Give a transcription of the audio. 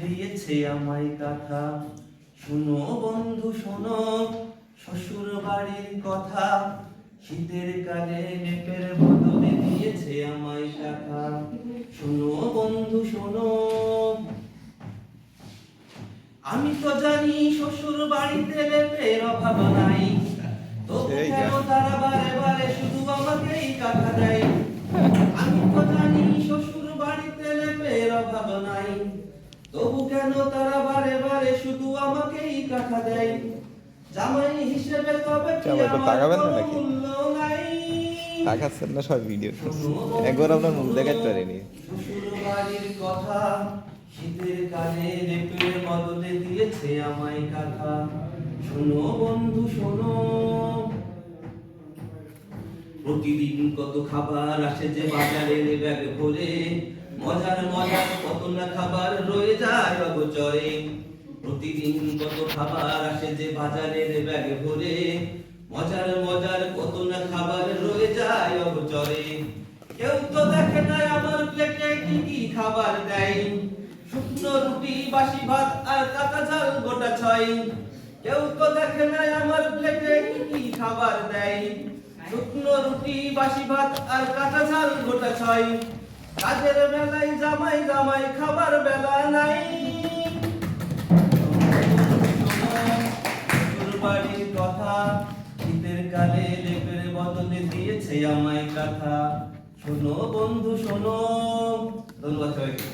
দিয়েছে আমায় কথা। শুনো বন্ধু শোনো। শ্বশুর বাড়ির কথা। শীতের কালে লেপের বদলে দিয়েছে আমায় কথা শোনো বন্ধু শোনো। আমি তো জানি শ্বশুর বাড়িতে লেপের অভাব নাই। তবু কেন তারা বারে বারে শুধু আমাকেই কাকা দেয়? আমি তো জানি শ্বশুর বাড়িতে লেপের অভাব নাই। তবু কেন তারা বারে বারে শুধু আমাকেই কাকা দেয়? জামাই হিসেবে তবে কি আমার? মূল্য নাই? তাকাচ্ছেন না সব ভিডিও একবার আপনার মুখ দেখাতে পারিনি। বাড়ির কথা শীতের কালে লেপের বদলে দিয়েছে আমায় শোনো বন্ধু শোনো। প্রতিদিন কত খাবার আসে যে বাজারে ব্যাগ ভরে। মজার মজার কত না খাবার রয়ে যায় অগোচরে প্রতিদিন কত খাবার আসে যে বাজারের ব্যাগ ভরে। মজার মজার কত না খাবার রয়ে যায় অগোচরে কেউ তো দেখে না আমার প্লেটে কি কি খাবার দেয়। শুকনো রুটি, বাসি ভাত আর কাঁচা ঝাল গোটা ছয়। কেউ তো দেখে না আমার প্লেটে কি কি খাবার দেয়। শুকনো রুটি, বাসি ভাত আর কাঁচা ঝাল গোটা ছয়। কাজের বেলায় জামাই জামাই, খাবার বেলা নাই। বাড়ির কথা, শীতের কালে লেপের বদলে দিয়েছে আমায় কথা। শোনো বন্ধু, শোনো। ধন্যবাদ সবাইকে।